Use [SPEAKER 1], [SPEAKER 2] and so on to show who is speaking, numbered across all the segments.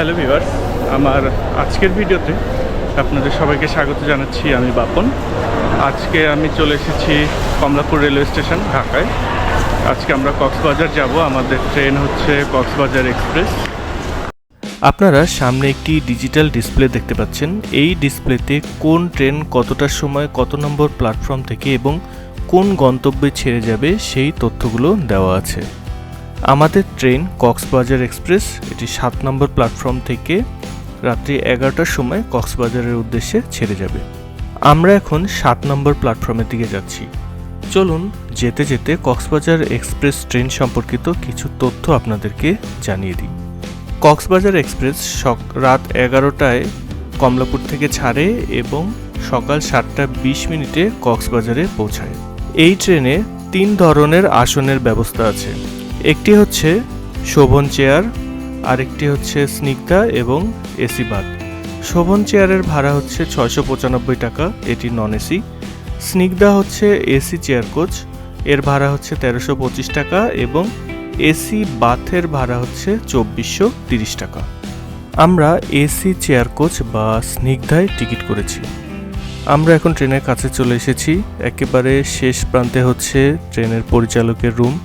[SPEAKER 1] Hello viewer আমার আজকের ভিডিওতে আপনাদের সবাইকে স্বাগত জানাচ্ছি আমি বাপন। আজকে আমি চলে এসেছি কমলাপুর রেলওয়ে স্টেশন, ঢাকায়। আজকে আমরা কক্সবাজার যাব, আমাদের ট্রেন হচ্ছে কক্সবাজার এক্সপ্রেস।
[SPEAKER 2] আপনারা সামনে একটি ডিজিটাল ডিসপ্লে দেখতে পাচ্ছেন। এই ডিসপ্লেতে কোন ট্রেন কতটার সময়, কত নম্বর প্ল্যাটফর্ম থেকে এবং কোন গন্তব্যে ছেড়ে যাবে, সেই তথ্যগুলো দেওয়া আছে। আমাদের ট্রেন কক্সবাজার এক্সপ্রেস, এটি সাত নম্বর প্ল্যাটফর্ম থেকে রাত্রি এগারোটার সময় কক্সবাজারের উদ্দেশ্যে ছেড়ে যাবে। আমরা এখন সাত নম্বর প্ল্যাটফর্মের দিকে যাচ্ছি। চলুন যেতে যেতে কক্সবাজার এক্সপ্রেস ট্রেন সম্পর্কিত কিছু তথ্য আপনাদেরকে জানিয়ে দিই। কক্সবাজার এক্সপ্রেস রাত এগারোটায় কমলাপুর থেকে ছাড়ে এবং সকাল সাতটা বিশ মিনিটে কক্সবাজারে পৌঁছায়। এই ট্রেনে তিন ধরনের আসনের ব্যবস্থা আছে। একটি হচ্ছে শোভন চেয়ার, আরেকটি হচ্ছে স্নিগ্ধা এবং এসি বাদ শোভন চেয়ারের ভাড়া হচ্ছে ছয়শো পঁচানব্বই টাকা, এটি নন এসি স্নিগ্ধা হচ্ছে এসি চেয়ার কোচ এর ভাড়া হচ্ছে তেরোশো পঁচিশ টাকা এবং এসি বাথের ভাড়া হচ্ছে চব্বিশশো তিরিশ টাকা। আমরা এসি চেয়ার কোচ বা স্নিগ্ধায় টিকিট করেছি। আমরা এখন ট্রেনের কাছে চলে এসেছি। একেবারে শেষ প্রান্তে হচ্ছে ট্রেনের পরিচালকের রুম।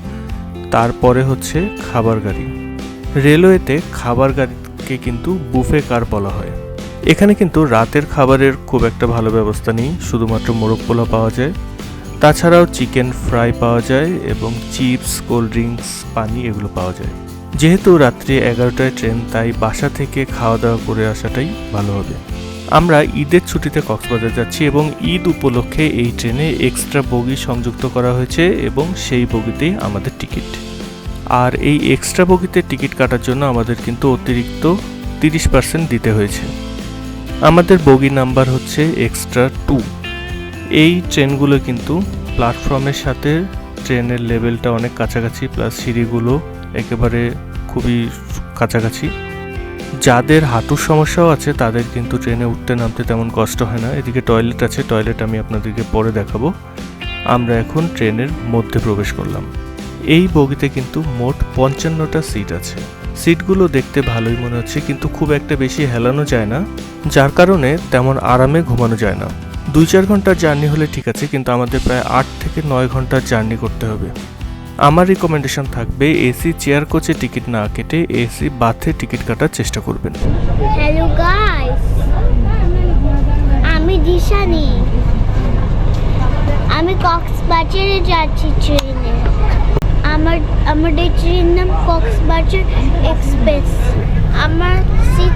[SPEAKER 2] তারপরে হচ্ছে খাবার গাড়ি। রেলওয়েতে খাবার গাড়িকে কিন্তু বুফে কার বলা হয়। এখানে কিন্তু রাতের খাবারের খুব একটা ভালো ব্যবস্থা নেই, শুধুমাত্র মোরগ পোলা পাওয়া যায়। তাছাড়াও চিকেন ফ্রাই পাওয়া যায় এবং চিপস, কোল্ড ড্রিঙ্কস, পানি এগুলো পাওয়া যায়। যেহেতু রাত্রি এগারোটায় ট্রেন, তাই বাসা থেকে খাওয়া দাওয়া করে আসাটাই ভালো হবে। আমরা ঈদের ছুটিতে কক্সবাজার যাচ্ছি এবং ঈদ উপলক্ষে এই ট্রেনে এক্সট্রা বগি সংযুক্ত করা হয়েছে এবং সেই বগিতেই আমাদের টিকিট। আর এই এক্সট্রা বগিতে টিকিট কাটার জন্য আমাদের কিন্তু অতিরিক্ত তিরিশ পার্সেন্ট দিতে হয়েছে। আমাদের বগি নাম্বার হচ্ছে এক্সট্রা টু এই ট্রেনগুলো কিন্তু প্ল্যাটফর্মের সাথে ট্রেনের লেভেলটা অনেক কাছাকাছি প্লাস সিঁড়িগুলো একেবারে খুবই কাছাকাছি। যাদের হাঁটুর সমস্যাও আছে, তাদের কিন্তু ট্রেনে উঠতে নামতে তেমন কষ্ট হয় না। এদিকে টয়লেট আছে, টয়লেট আমি আপনাদেরকে পরে দেখাবো। আমরা এখন ট্রেনের মধ্যে প্রবেশ করলাম। এই বগিতে কিন্তু মোট পঞ্চান্নটা সিট আছে। সিটগুলো দেখতে ভালোই মনে হচ্ছে, কিন্তু খুব একটা বেশি হেলানো যায় না। যার কারণে তেমন আরামে ঘুমানো যায় না। দুই চার ঘণ্টার জার্নি হলে ঠিক আছে, কিন্তু আমাদের প্রায় আট থেকে নয় ঘণ্টার জার্নি করতে হবে। আমার রিকমেন্ডেশন থাকবে এসি চেয়ার কোচে টিকিট না কেটে এসি বাথে টিকিট কাটার চেষ্টা করবেন।
[SPEAKER 3] হ্যালো গাইস আমি দিশানি। আমি কক্সবাজারে যাচ্ছি ট্রেনে। আমার আমাদের ট্রেন নাম কক্সবাজার এক্সপ্রেস। আমার সিট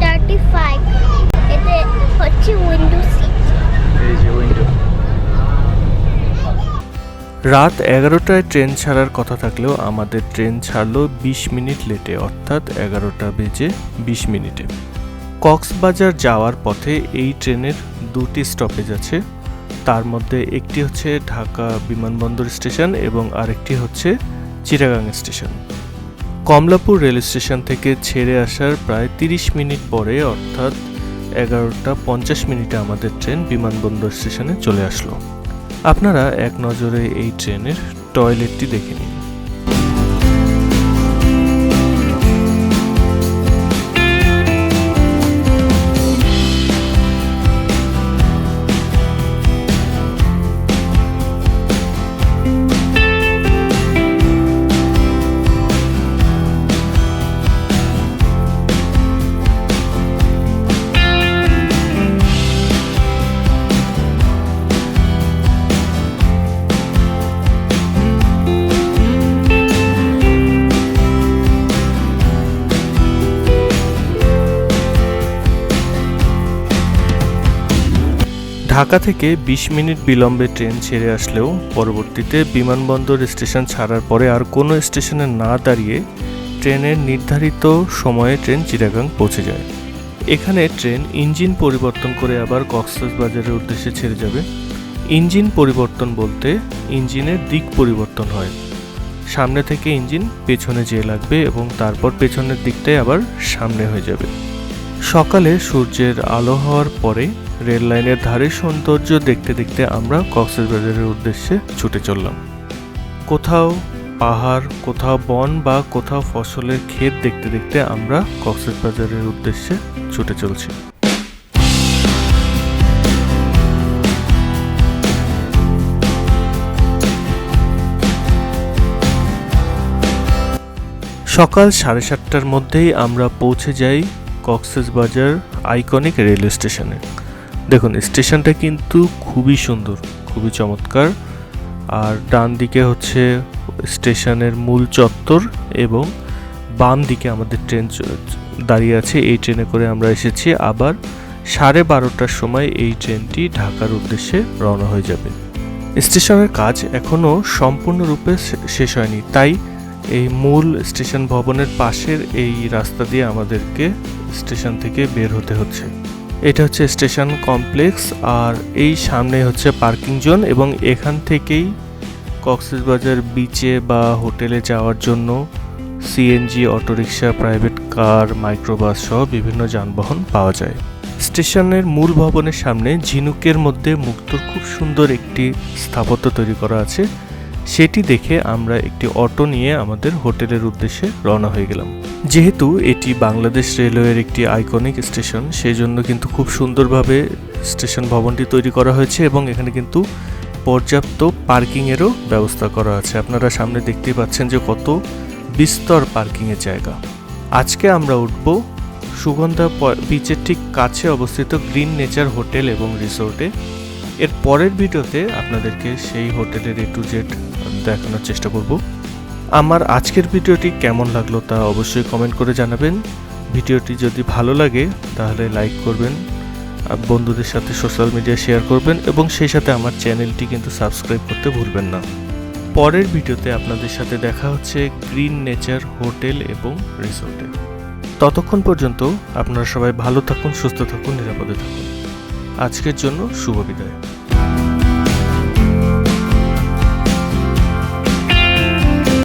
[SPEAKER 3] থার্টি ফাইভ এতে হচ্ছে উইন্ডো সিট
[SPEAKER 1] এই যে উইন্ডো
[SPEAKER 2] রাত এগারোটায় ট্রেন ছাড়ার কথা থাকলেও আমাদের ট্রেন ছাড়লো বিশ মিনিট লেটে, অর্থাৎ এগারোটা বেজে বিশ মিনিটে। কক্সবাজার যাওয়ার পথে এই ট্রেনের দুটি স্টপেজ আছে। তার মধ্যে একটি হচ্ছে ঢাকা বিমানবন্দর স্টেশন এবং আরেকটি হচ্ছে Chittagong station. Kamalapur rail station থেকে ছেড়ে আসার প্রায় তিরিশ মিনিট পরে, অর্থাৎ এগারোটা পঞ্চাশ মিনিটে আমাদের ট্রেন বিমানবন্দর স্টেশনে চলে আসলো। আপনারা এক নজরে এই ট্রেনের টয়লেটটি দেখে নিন। ঢাকা থেকে ২০ মিনিট বিলম্বে ট্রেন ছেড়ে আসলেও পরবর্তীতে বিমানবন্দর স্টেশন ছাড়ার পরে আর কোনো স্টেশনে না দাঁড়িয়ে ট্রেনের নির্ধারিত সময়ে ট্রেন চিটাগাং পৌঁছে যায়। এখানে ট্রেন ইঞ্জিন পরিবর্তন করে আবার কক্সবাজারের উদ্দেশ্যে ছেড়ে যাবে। ইঞ্জিন পরিবর্তন বলতে ইঞ্জিনের দিক পরিবর্তন হয়। সামনে থেকে ইঞ্জিন পেছনে যেয়ে লাগবে এবং তারপর পেছনের দিকটাই আবার সামনে হয়ে যাবে। সকালে সূর্যের আলো হওয়ার পরে রেল লাইনের ধারে সৌন্দর্য দেখতে দেখতে আমরা কক্সবাজারের উদ্দেশ্যে ছুটে চললাম। কোথাও পাহাড়, কোথাও বন বা কোথাও ফসলের ক্ষেত দেখতে দেখতে আমরা কক্সবাজারের উদ্দেশ্যে ছুটে চলছি। সকাল সাড়ে সাতটার মধ্যেই আমরা পৌঁছে যাই কক্সবাজার আইকনিক রেলওয়ে স্টেশনে। দেখুন, স্টেশনটা কিন্তু খুবই সুন্দর, খুবই চমৎকার। আর ডান দিকে হচ্ছে স্টেশনের মূল চত্বর এবং বাম দিকে আমাদের ট্রেন দাঁড়িয়ে আছে। এই ট্রেনে করে আমরা এসেছি। আবার সাড়ে বারোটার সময় এই ট্রেনটি ঢাকার উদ্দেশ্যে রওনা হয়ে যাবে। স্টেশনের কাজ এখনও সম্পূর্ণরূপে শেষ হয়নি। তাই এই মূল স্টেশন ভবনের পাশের এই রাস্তা দিয়ে আমাদেরকে স্টেশন থেকে বের হতে হচ্ছে। এটা হচ্ছে স্টেশন কমপ্লেক্স আর এই সামনে হচ্ছে পার্কিং জোন এবং এখান থেকেই কক্সবাজার বিচে বা হোটেলে যাওয়ার জন্য CNG auto rickshaw, private car, microbus সহ বিভিন্ন যানবাহন পাওয়া যায়। স্টেশনের মূল ভবনের সামনে ঝিনুকের মধ্যে মুক্তোর খুব সুন্দর একটি স্থাপত্য তৈরি করা আছে। সেটি দেখে আমরা একটি অটো নিয়ে আমাদের হোটেলের উদ্দেশ্যে রওনা হয়ে গেলাম। যেহেতু এটি বাংলাদেশ রেলওয়ের একটি আইকনিক স্টেশন সেই জন্য কিন্তু খুব সুন্দরভাবে স্টেশন ভবনটি তৈরি করা হয়েছে এবং এখানে কিন্তু পর্যাপ্ত পার্কিংয়েরও ব্যবস্থা করা আছে। আপনারা সামনে দেখতেই পাচ্ছেন যে কত বিস্তর পার্কিংয়ের জায়গা। আজকে আমরা উঠব সুগন্ধা বিচের ঠিক কাছে অবস্থিত গ্রিন নেচার হোটেল এবং রিসোর্টে। এর পরের ভিডিওতে আপনাদেরকে সেই হোটেলের এ টু জেড দেখানোর চেষ্টা করব। আমার আজকের ভিডিওটি কেমন লাগল তা অবশ্যই কমেন্ট করে জানাবেন। ভিডিওটি যদি ভালো লাগে, তাহলে লাইক করবেন বন্ধুদের সাথে সোশ্যাল মিডিয়া শেয়ার করবেন এবং সেই সাথে আমার চ্যানেলটি কিন্তু সাবস্ক্রাইব করতে ভুলবেন না। পরের ভিডিওতে আপনাদের সাথে দেখা হচ্ছে গ্রিন নেচার হোটেল এবং রিসোর্টে ততক্ষণ পর্যন্ত আপনারা সবাই ভালো থাকুন, সুস্থ থাকুন, নিরাপদে থাকুন। আজকের জন্য শুভ বিদায়।